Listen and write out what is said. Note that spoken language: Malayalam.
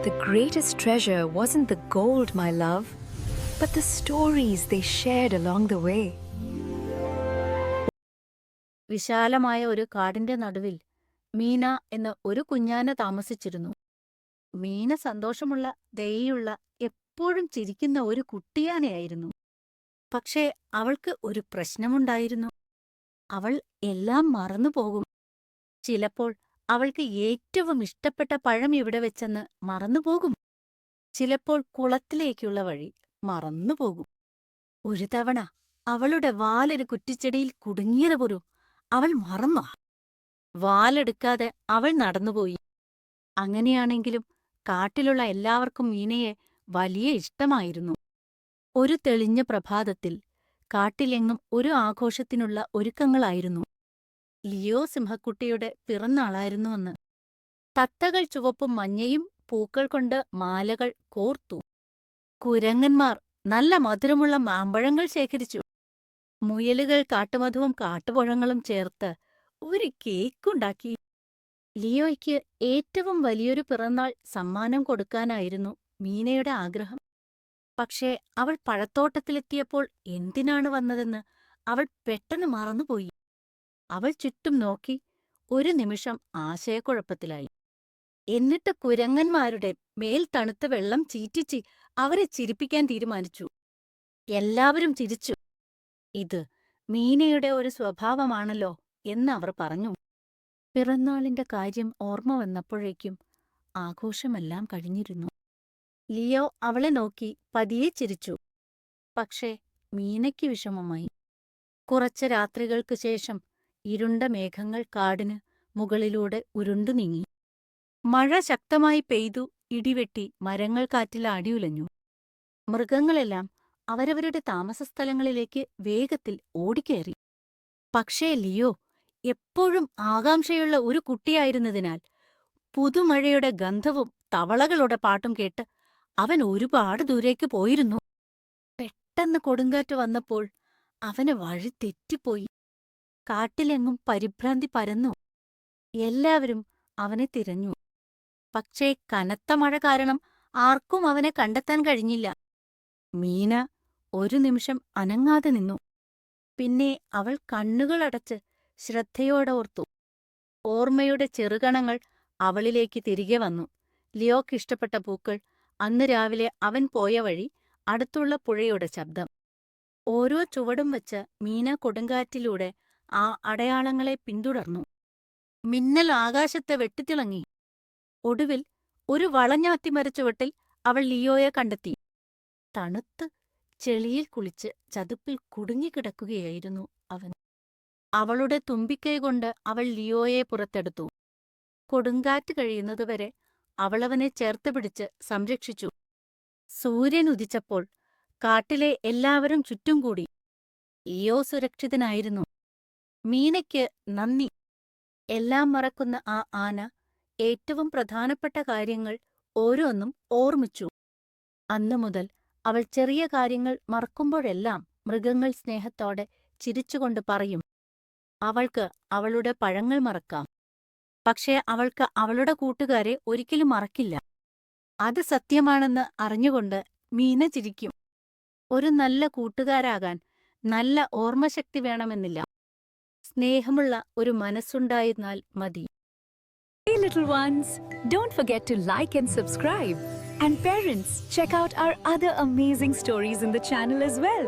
The greatest treasure wasn't the gold, my love, but the stories they shared along the way. വിശാലമായ ഒരു കാടിന്റെ നടുവിൽ മീന എന്ന ഒരു കുഞ്ഞാന താമസിച്ചിരുന്നു. മീന സന്തോഷമുള്ള, ദയുള്ള എപ്പോഴും ചിരിക്കുന്ന ഒരു കുട്ടിയാനയായിരുന്നു. പക്ഷേ അവൾക്ക് ഒരു പ്രശ്നമുണ്ടായിരുന്നു. അവൾ എല്ലാം മറന്നുപോകും. ചിലപ്പോൾ അവൾക്ക് ഏറ്റവും ഇഷ്ടപ്പെട്ട പഴം ഇവിടെ വെച്ചെന്ന് മറന്നുപോകും. ചിലപ്പോൾ കുളത്തിലേക്കുള്ള വഴി മറന്നുപോകും. ഒരു തവണ അവളുടെ വാലൊരു കുറ്റിച്ചെടിയിൽ കുടുങ്ങിയത് പോലും അവൾ മറന്നു. വാലെടുക്കാതെ അവൾ നടന്നുപോയി. അങ്ങനെയാണെങ്കിലും കാട്ടിലുള്ള എല്ലാവർക്കും മീനയെ വലിയ ഇഷ്ടമായിരുന്നു. ഒരു തെളിഞ്ഞ പ്രഭാതത്തിൽ കാട്ടിലെങ്ങും ഒരു ആഘോഷത്തിനുള്ള ഒരുക്കങ്ങളായിരുന്നു. ലിയോ സിംഹക്കുട്ടിയുടെ പിറന്നാളായിരുന്നു അന്ന്. തത്തകൾ ചുവപ്പും മഞ്ഞയും പൂക്കൾ കൊണ്ട് മാലകൾ കോർത്തു. കുരങ്ങന്മാർ നല്ല മധുരമുള്ള മാമ്പഴങ്ങൾ ശേഖരിച്ചു. മുയലുകൾ കാട്ടുമധുവും കാട്ടുപഴങ്ങളും ചേർത്ത് ഒരു കേക്കുണ്ടാക്കി. ലിയോയ്ക്ക് ഏറ്റവും വലിയൊരു പിറന്നാൾ സമ്മാനം കൊടുക്കാനായിരുന്നു മീനയുടെ ആഗ്രഹം. പക്ഷേ അവൾ പഴത്തോട്ടത്തിലെത്തിയപ്പോൾ എന്തിനാണ് വന്നതെന്ന് അവൾ പെട്ടെന്ന് മറന്നുപോയി. അവൾ ചുറ്റും നോക്കി ഒരു നിമിഷം ആശയക്കുഴപ്പത്തിലായി. എന്നിട്ട് കുരങ്ങന്മാരുടെ മേൽ തണുത്ത വെള്ളം ചീറ്റിച്ച് അവരെ ചിരിപ്പിക്കാൻ തീരുമാനിച്ചു. എല്ലാവരും ചിരിച്ചു. ഇത് മീനയുടെ ഒരു സ്വഭാവമാണല്ലോ എന്ന് അവർ പറഞ്ഞു. പിറന്നാളിന്റെ കാര്യം ഓർമ്മ വന്നപ്പോഴേക്കും ആഘോഷമെല്ലാം കഴിഞ്ഞിരുന്നു. ലിയോ അവളെ നോക്കി പതിയെ ചിരിച്ചു. പക്ഷേ മീനയ്ക്ക് വിഷമമായി. കുറച്ച് രാത്രികൾക്ക് ശേഷം ഇരുണ്ട മേഘങ്ങൾ കാടിന് മുകളിലൂടെ ഉരുണ്ടു നീങ്ങി. മഴ ശക്തമായി പെയ്തു ഇടിവെട്ടി മരങ്ങൾ കാറ്റിൽ ആടിയുലഞ്ഞു. മൃഗങ്ങളെല്ലാം അവരവരുടെ താമസസ്ഥലങ്ങളിലേക്ക് വേഗത്തിൽ ഓടിക്കേറി. പക്ഷേ ലിയോ എപ്പോഴും ആകാംക്ഷയുള്ള ഒരു കുട്ടിയായിരുന്നതിനാൽ പുതുമഴയുടെ ഗന്ധവും തവളകളുടെ പാട്ടും കേട്ട് അവൻ ഒരുപാട് ദൂരേക്ക് പോയിരുന്നു. പെട്ടെന്ന് കൊടുങ്കാറ്റ് വന്നപ്പോൾ അവന് വഴി തെറ്റിപ്പോയി. കാട്ടിലെങ്ങും പരിഭ്രാന്തി പരന്നു. എല്ലാവരും അവനെ തിരഞ്ഞു. പക്ഷേ കനത്ത മഴ കാരണം ആർക്കും അവനെ കണ്ടെത്താൻ കഴിഞ്ഞില്ല. മീന ഒരു നിമിഷം അനങ്ങാതെ നിന്നു. പിന്നെ അവൾ കണ്ണുകളടച്ച് ശ്രദ്ധയോടെ ഓർത്തു. ഓർമ്മയുടെ ചെറുകണങ്ങൾ അവളിലേക്ക് തിരികെ വന്നു. ലിയോക്ക് ഇഷ്ടപ്പെട്ട പൂക്കൾ, അന്ന് രാവിലെ അവൻ പോയ വഴി, അടുത്തുള്ള പുഴയുടെ ശബ്ദം. ഓരോ ചുവടും വച്ച് മീന കൊടുങ്കാറ്റിലൂടെ ആ അടയാളങ്ങളെ പിന്തുടർന്നു. മിന്നൽ ആകാശത്തെ വെട്ടിത്തിളങ്ങി. ഒടുവിൽ ഒരു വളഞ്ഞാത്തിമരച്ചുവട്ടിൽ അവൾ ലിയോയെ കണ്ടെത്തി. തണുത്ത് ചെളിയിൽ കുളിച്ച് ചതുപ്പിൽ കുടുങ്ങിക്കിടക്കുകയായിരുന്നു അവൻ. അവളുടെ തുമ്പിക്കൈ കൊണ്ട് അവൾ ലിയോയെ പുറത്തെടുത്തു. കൊടുങ്കാറ്റ് കഴിയുന്നതുവരെ അവളവനെ ചേർത്തുപിടിച്ച് സംരക്ഷിച്ചു. സൂര്യൻ ഉദിച്ചപ്പോൾ കാട്ടിലെ എല്ലാവരും ചുറ്റും കൂടി. ലിയോ സുരക്ഷിതനായിരുന്നു. മീനയ്ക്ക് നന്ദി. എല്ലാം മറക്കുന്ന ആ ആന ഏറ്റവും പ്രധാനപ്പെട്ട കാര്യങ്ങൾ ഓരോന്നും ഓർമ്മിച്ചു. അന്നുമുതൽ അവൾ ചെറിയ കാര്യങ്ങൾ മറക്കുമ്പോഴെല്ലാം മൃഗങ്ങൾ സ്നേഹത്തോടെ ചിരിച്ചുകൊണ്ട് പറയും, അവൾക്ക് അവളുടെ പഴങ്ങൾ മറക്കാം. പക്ഷേ അവൾക്ക് അവളുടെ കൂട്ടുകാരെ ഒരിക്കലും മറക്കില്ല. അത് സത്യമാണെന്ന് അറിഞ്ഞുകൊണ്ട് മീന ചിരിക്കും. ഒരു നല്ല കൂട്ടുകാരാകാൻ നല്ല ഓർമ്മശക്തി വേണമെന്നില്ല. സ്നേഹമുള്ള ഒരു മനസ്സുണ്ടായിരുന്നാൽ മതി. Hey, little ones, don't forget to like and subscribe. And parents, check out our other amazing stories in the channel as well.